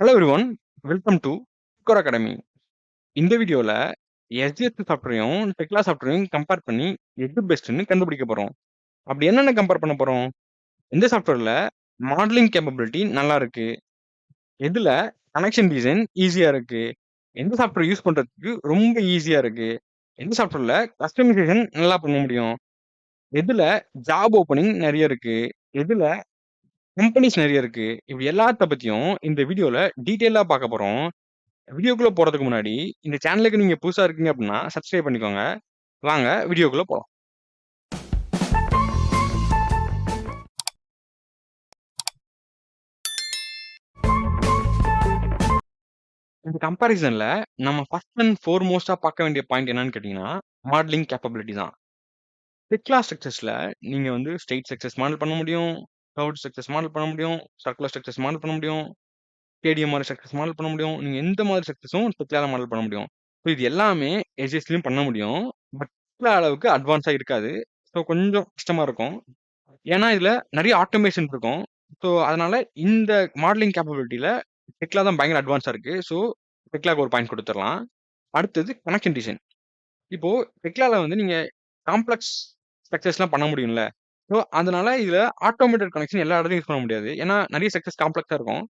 Hello everyone welcome to cooker academy இந்த வீடியோவில் SGS சாஃப்ட்வேரையும் டெக்லா சாஃப்ட்வேரையும் compare பண்ணி எது பெஸ்ட்டுன்னு கண்டுபிடிக்க போகிறோம் அப்படி என்னென்ன கம்பேர் பண்ண போகிறோம் இந்த சாஃப்ட்வேரில் மாடலிங் கேப்பபிலிட்டி நல்லா இருக்கு. எதில்? கனெக்ஷன் டிசைன் ஈஸியாக இருக்கு. எந்த சாஃப்ட்வேர் யூஸ் பண்ணுறதுக்கு ரொம்ப ஈஸியாக இருக்கு. எந்த சாஃப்ட்வேரில் கஸ்டமைசேஷன் நல்லா பண்ண முடியும்? எதில் ஜாப் ஓப்பனிங் நிறைய இருக்கு? எதில் கம்பெனிஸ் நிறைய இருக்கு. இப்படி எல்லாத்த பத்தியும் இந்த வீடியோல டீட்டெயிலா பார்க்க போறோம். வீடியோக்குள்ள போறதுக்கு முன்னாடி இந்த சேனலுக்கு நீங்க புதுசா இருக்கீங்க அப்படின்னா சப்ஸ்கிரைப் பண்ணிக்கோங்க. வாங்க வீடியோக்குள்ள போலாம். இந்த கம்பாரிசன்ல நம்ம ஃபர்ஸ்ட் அண்ட் ஃபோர்மோஸ்டா பார்க்க வேண்டிய பாயிண்ட் என்னன்னு கேட்டீங்கன்னா மாடலிங் கேப்பபிலிட்டி தான். டெக்லா ஸ்ட்ரக்சர்ஸ்ல நீங்க வந்து ஸ்ட்ரெயிட் ஸ்ட்ரக்சர்ஸ் மாடல் பண்ண முடியும். கவுட் ஸ்ட்ரக்சர்ஸ் மாடல் பண்ண முடியும். சர்க்குலர் ஸ்ட்ரக்சர்ஸ் மாடல் பண்ண முடியும். கேடிஎம் மாதிரி ஸ்ட்ரக்சர்ஸ் மாடல் பண்ண முடியும். நீங்கள் எந்த மாதிரி ஸ்ட்ரக்சர்ஸும் டெக்லால மாடல் பண்ண முடியும். ஸோ இது எல்லாமே எஜிஎஸ்லையும் பண்ண முடியும். பட் அளவுக்கு அட்வான்ஸாக இருக்காது. ஸோ கொஞ்சம் கஷ்டமாக இருக்கும். ஏன்னா இதில் நிறைய ஆட்டோமேஷன் இருக்கும். ஸோ அதனால இந்த மாடலிங் கேப்பபிலிட்டியில் டெக்லா தான் பயங்கர அட்வான்ஸாக இருக்குது ஸோ டெக்லாக்கு ஒரு பாயிண்ட் கொடுத்துடலாம். அடுத்தது கனெக்ஷன் டிசைன் இப்போது டெக்லாவில் வந்து நீங்கள் காம்ப்ளெக்ஸ் ஸ்ட்ரக்சர்ஸ்லாம் பண்ண முடியும்ல? ஸோ அதனால இதில் ஆட்டோமேட்டட் கனெக்ஷன் எல்லா இடத்துலையும் யூஸ் பண்ண முடியாது. ஏன்னா நிறைய ஸ்ட்ரக்சர்ஸ் காம்ப்ளெக்ஸா இருக்கும்.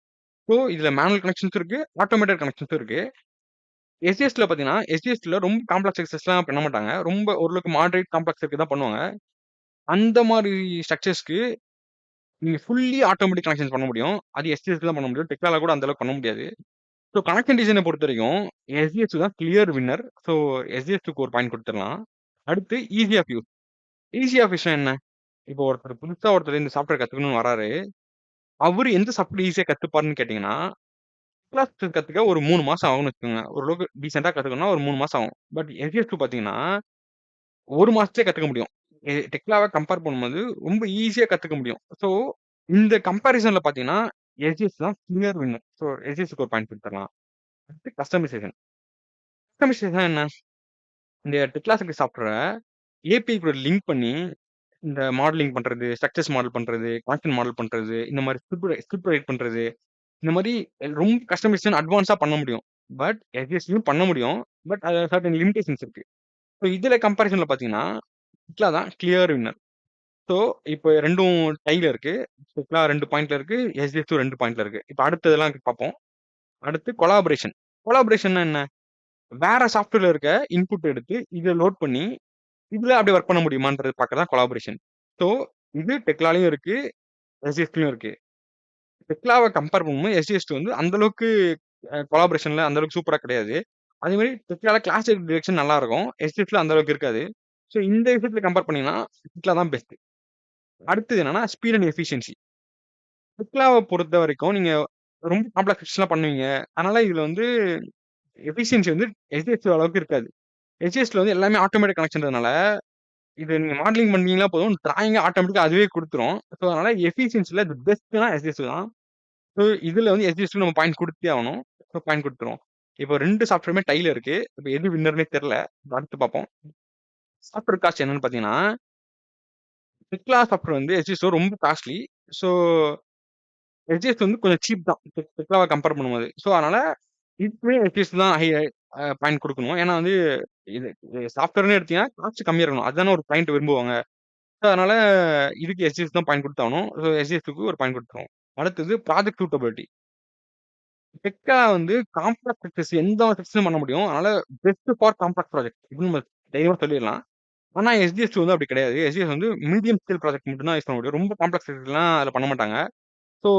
ஸோ இதில் மேனுவல் கனெக்ஷன்ஸ் இருக்கு ஆட்டோமேட்டட் கனெக்ஷன்ஸும் இருக்கு. எஸ்டிஎஸ்ல பார்த்தீங்கன்னா எஸ்டிஎஸ்ல ரொம்ப காம்ப்ளெக்ஸ் சக்ஸஸ்லாம் பண்ண மாட்டாங்க. ரொம்ப ஓரளவுக்கு மாடரேட் காம்ப்ளெக்ஸ் இருக்கு தான் பண்ணுவாங்க. அந்த மாதிரி ஸ்ட்ரக்சர்ஸ்க்கு நீங்க ஃபுல்லி ஆட்டோமேட்டிக் கனெக்ஷன்ஸ் பண்ண முடியும். அது எஸ்டிஎஸ்க்கு தான் பண்ண முடியும். டெக்னால கூட அந்த அளவுக்கு பண்ண முடியாது. ஸோ கனெக்ஷன் டிசைனை பொறுத்த வரைக்கும் எஸ்டிஎஸ் தான் கிளியர் வின்னர் ஸோ எஸ்டிஎஸ்க்கு ஒரு பாயிண்ட் கொடுத்துடலாம். அடுத்து easy of use easy of use என்ன? இப்போ ஒருத்தர் புதுசா ஒருத்தர் இந்த சாஃப்ட்வேர் கத்துக்கணும்னு வராரு. அவரு எந்த சாஃப்ட்வேர் ஈஸியா கத்துப்பாருன்னு கேட்டீங்கன்னா கிளாஸ் கத்துக்க ஒரு மூணு மாசம் ஆகும்னு வச்சுக்கோங்க. ஓரளவுக்கு டீசெண்டா கத்துக்கணும்னா ஒரு மூணு மாசம் ஆகும். பட் எஸ்எஸ் டூ பாத்தீங்கன்னா ஒரு மாசத்தே கத்துக்க முடியும். டெக்லாவை கம்பேர் பண்ணும்போது ரொம்ப ஈஸியா கத்துக்க முடியும். ஸோ இந்த கம்பேரிசன்ல பாத்தீங்கன்னா எஸ்எஸ் தான் கிளியர் வின்னர் ஸோ எஸ்எஸ்க்கு ஒரு பாயிண்ட் கொடுத்துடலாம். அடுத்து கஸ்டமைசேஷன் கஸ்டமைசேஷன் என்ன? இந்த டெக்லாசிக் சாஃப்ட்வேரை ஏபிஐ கூட லிங்க் பண்ணி இந்த மாடலிங் பண்றது ஸ்ட்ரக்சர்ஸ் மாடல் பண்றது கான்டென்ட் மாடல் பண்றது இந்த மாதிரி ஸ்கிரிப்ட் ஸ்கிரிப்ட் ரைட் பண்றது இந்த மாதிரி ரொம்ப கஸ்டமைசேஷன் அட்வான்ஸா பண்ண முடியும். பட் எஸ்எஸ்லையும் பண்ண முடியும். பட் அது சர்டன் லிமிடேஷன்ஸ் இருக்கு. ஸோ இதுல கம்பேரிசன்ல பார்த்தீங்கன்னா இட்லா தான் கிளியர் வின்னர் ஸோ இப்போ ரெண்டும் டைல இருக்கு. இட்லா ரெண்டு பாயிண்ட்ல இருக்கு எஸ்டிஎஸ் ரெண்டு பாயிண்ட்ல இருக்கு. இப்போ அடுத்ததெல்லாம் பார்ப்போம் அடுத்து கொலாபரேஷன் கொலாபரேஷன் என்ன? வேற சாஃப்ட்வேர்ல இருக்க இன்புட் எடுத்து இதை லோட் பண்ணி இதுல அப்படி ஒர்க் பண்ண முடியுமான்றது பார்க்க தான் கொலாபரேஷன் ஸோ இது டெக்லாலையும் இருக்கு எஸ்டிஎஸ்லையும் இருக்கு. டெக்லாவை கம்பேர் பண்ணும்போது எஸ்டிஎஸ்டி வந்து அந்த அளவுக்கு கொலாபரேஷன்ல அந்த அளவுக்கு சூப்பரா கிடையாது. அதே மாதிரி டெக்லால கிளாசிக் டிரெக்ஷன் நல்லா இருக்கும் எஸ்டிஎஸ்ல அந்த அளவுக்கு இருக்காது. ஸோ இந்த விஷயத்துல கம்பேர் பண்ணீங்கன்னா டெக்லா தான் பெஸ்ட் அடுத்தது என்னன்னா ஸ்பீட் அண்ட் எஃபிஷியன்சி டெக்லாவை பொறுத்த வரைக்கும் நீங்க ரொம்ப காம்ப்ளெக்ஸ்லாம் பண்ணுவீங்க. அதனால இதுல வந்து எஃபிஷியன்சி வந்து எஸ்டிஎஸ் அளவுக்கு இருக்காது. எஸ்டிஎஸ்ல வந்து எல்லாமே ஆட்டோமேட்டிக் கனெக்ஷன்றதுனால இது நீங்க மாடலிங் பண்ணீங்கன்னா போதும். டிராயிங் ஆட்டோமேட்டிக்கா அதுவே கொடுத்துரும். ஸோ அதனால எஃபிஷியன்சில பெஸ்ட்னா எஸ்எஸ் தான். ஸோ இதுல வந்து எஸ்டிஎஸ் நம்ம பாயிண்ட் கொடுத்தே ஆகணும். ஸோ பாயிண்ட் கொடுத்துரும். இப்போ ரெண்டு சாஃப்ட்வேருமே டைல இருக்கு. இப்போ எது வின்னர்னே தெரியல. அடுத்து பார்ப்போம். சாஃப்ட்வேர் காஸ்ட் என்னன்னு பார்த்தீங்கன்னா டெக்லா சாஃப்ட்வேர் வந்து எஸ்டிஎஸ் ரொம்ப காஸ்ட்லி ஸோ ஹெச்எஸ் வந்து கொஞ்சம் சீப் தான். டெக்லாவை கம்பேர் பண்ணும்போது. ஸோ அதனால இதுக்குமே எஸ்டிஎஸ் தான் ஹை பாயிண்ட் கொடுக்கணும். ஏன்னா வந்து இது சாஃப்ட்வேர்னு எடுத்தீங்கன்னா காஸ்ட் கம்மியாக இருக்கணும். அதுதானே ஒரு பாயிண்ட் விரும்புவாங்க. ஸோ அதனால இதுக்கு எஸ்டிஎஸ் தான் பாயிண்ட் கொடுத்தாகணும் ஸோ எஸ்டிஎஸ்க்கு ஒரு பாயிண்ட் கொடுத்துருவோம். அடுத்தது ப்ராஜெக்ட் சூட்டபிலிட்டி டெக்கா வந்து காம்ப்ளெக்ஸ் செக்டர்ஸ் எந்த செக்ஷனும் பண்ண முடியும். அதனால பெஸ்ட் ஃபார் காம்ப்ளெக்ஸ் ப்ராஜெக்ட் இப்படின்னு நம்ம தைரியமாக சொல்லிடலாம். ஆனால் எஸ்டிஎஸ் வந்து அப்படி கிடையாது. எஸ்டிஎஸ் வந்து மீடியம் ஸ்கேல் ப்ராஜெக்ட் மட்டும் தான் யூஸ் பண்ண முடியும். ரொம்ப காம்ப்ளெக்ஸ் செக்டர்லாம் அதில் பண்ண மாட்டாங்க. ஸோ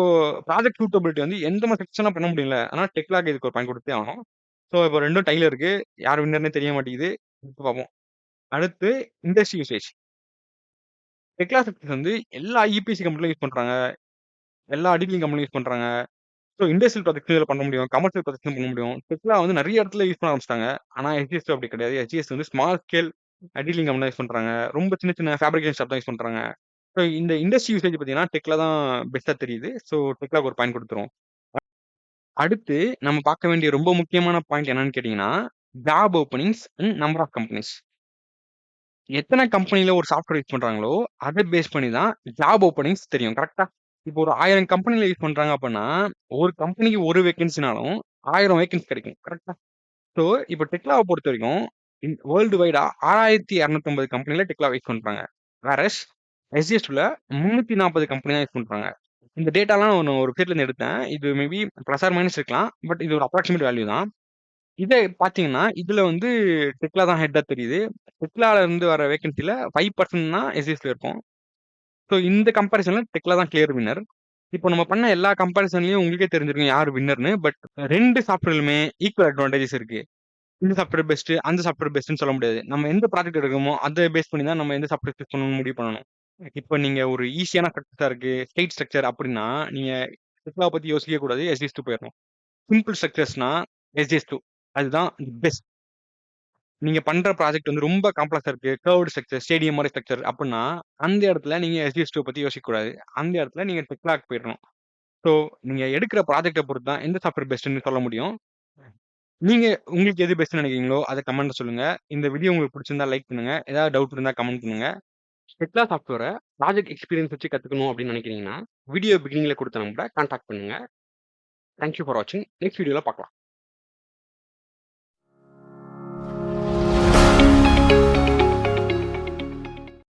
ப்ராஜெக்ட் சூட்டபிலிட்டி வந்து எந்த மாதிரி செக்ஷனாக பண்ண முடியல ஆனால் டெக்லாக்கு இதுக்கு ஒரு பாயிண்ட் கொடுத்தே ஆகணும். ஸோ இப்போ ரெண்டும் டைல இருக்கு. யார் வின்னர்னே தெரிய மாட்டேங்குது. இப்போ பார்ப்போம் அடுத்து இண்டஸ்ட்ரி யூசேஜ் டெக்லா செக்டர்ஸ் வந்து எல்லா இபிசி கம்பெனிலும் யூஸ் பண்ணுறாங்க எல்லா அடிக்கலிங் கம்பெனியும் யூஸ் பண்ணுறாங்க ஸோ இண்டஸ்ட்ரியல் ப்ராஜெக்ட் இதில் பண்ண முடியும். கமர்ஷியல் ப்ராஜெக்ட் பண்ண முடியும். டெக்லா வந்து நிறைய இடத்துல யூஸ் பண்ண ஆரம்பிச்சிட்டாங்க. ஆனால் ஹெச்எஸ் அப்படி கிடையாது. ஹெச்எஸ் வந்து ஸ்மால் ஸ்கேல் அடிலிங் கம்பெனி யூஸ் பண்ணுறாங்க ரொம்ப சின்ன சின்ன ஃபேப்ரிகேஷன் ஷாப் தான் யூஸ் பண்ணுறாங்க ஸோ இந்த இண்டஸ்ட்ரி யூசேஜ் பார்த்தீங்கன்னா டெக்லா தான் பெஸ்ட்டாக தெரியுது. ஸோ டெக்லாக்கு ஒரு பாயிண்ட் கொடுத்துரும். அடுத்து நம்ம பார்க்க வேண்டிய ரொம்ப முக்கியமான பாயிண்ட் என்னன்னு கேட்டிங்கன்னா job openings and number of companies எத்தனை கம்பெனில ஒரு சாஃப்ட்வேர் யூஸ் பண்றாங்களோ அதை பேஸ் பண்ணி தான் ஜாப் ஓப்பனிங்ஸ் தெரியும் கரெக்டா இப்போ ஒரு 1000 கம்பெனில யூஸ் பண்றாங்க அப்பன்னா, ஒரு கம்பெனிக்கு ஒரு வேக்கன்சினாலும் 1000 வேக்கன்சி கிடைக்கும். கரெக்ட்டா? ஸோ, இப்போ டெக்லாவ பொறுத்தவரைக்கும், இன் வேர்ல்டு வைடா 6250 கம்பெனில டெக்லாவ யூஸ் பண்றாங்க. வேரஸ் எஸ்ஜிஎஸ்2ல 340 கம்பெனி தான் யூஸ் பண்றாங்க. இந்த டேட்டாலாம் நான் ஒரு பேர்லேருந்து எடுத்தேன். இது மேபி பிளஸ் ஆர் மைனஸ் இருக்கலாம். பட் இது ஒரு அப்ராக்ஸிமேட் வேல்யூ தான். இதை பார்த்தீங்கன்னா, இதில் வந்து டெக்லா தான் ஹெட்டாக தெரியுது. டெக்லாவில் இருந்து வர வேகன்சியில் ஃபைவ் பர்சன்ட் தான் எஸ்ஜிஎஸ்ல இருக்கும். ஸோ, இந்த கம்பேரிசன்ல டெக்லா தான் கிளியர் வின்னர். இப்போ நம்ம பண்ண எல்லா கம்பேரிசன்லயும் உங்களுக்கே தெரிஞ்சிருக்கும் யார் வின்னர்னு பட் ரெண்டு சாஃப்ட்வேர்லுமே ஈக்குவல் அட்வான்டேஜஸ் இருக்குது இந்த சாஃப்ட்வேர் பெஸ்ட்டு அந்த சாஃப்ட்வேர் பெஸ்ட்டுன்னு சொல்ல முடியாது. நம்ம எந்த ப்ராஜெக்ட் எடுக்கிறோமோ, அதை பேஸ் பண்ணி தான் நம்ம எந்த சாஃப்ட்வேர் சூஸ் பண்ணணும்னு முடிவு பண்ணணும். இப்ப நீங்க ஒரு ஈஸியான ஸ்ட்ரக்சரா இருக்கு, ஸ்டேட் ஸ்ட்ரக்சர் அப்படின்னா, நீங்க டெக்லாவ பத்தி யோசிக்கவே கூடாது. எஸ்ஜிஎஸ்2 போயிரணும். சிம்பிள் ஸ்ட்ரக்சர்ஸ்னா எஸ்ஜிஎஸ்2 அதுதான் பெஸ்ட். நீங்க பண்ற ப்ராஜெக்ட் வந்து ரொம்ப காம்ப்ளக்ஸா இருக்கு. கர்வ்ட் ஸ்ட்ரக்சர், ஸ்டேடியம் மாரி ஸ்ட்ரக்சர் அப்படின்னா, அந்த இடத்துல நீங்க எஸ்ஜிஎஸ்2 பத்தி யோசிக்கக்கூடாது அந்த இடத்துல நீங்க டெக்லாக்கு போயிரணும். ஸோ, நீங்க எடுக்கிற ப்ராஜெக்ட்ட பொறுத்து தான் எந்த சாஃப்ட்வேர் பெஸ்ட்டுன்னு சொல்ல முடியும். நீங்க உங்களுக்கு எது பெஸ்ட்ன்னு நினைக்கிறீங்களோ, அத கமெண்ட்ல சொல்லுங்க. இந்த வீடியோ உங்களுக்கு பிடிச்சிருந்தா லைக் பண்ணுங்க. ஏதாவது டவுட் இருந்தா கமெண்ட் பண்ணுங்க. ஹெட்லா சாஃப்ட்வேரை ப்ராஜெக்ட் எக்ஸ்பீரியன்ஸ் வச்சு கத்துக்கணும் அப்படின்னு நினைக்கிறீங்கன்னா, வீடியோ பிகினிங்கில் குடுத்த நம்பரை கான்டாக்ட் பண்ணுங்க. தேங்க் யூ ஃபார் வாட்சிங். நெக்ஸ்ட் வீடியோல பார்க்கலாம்.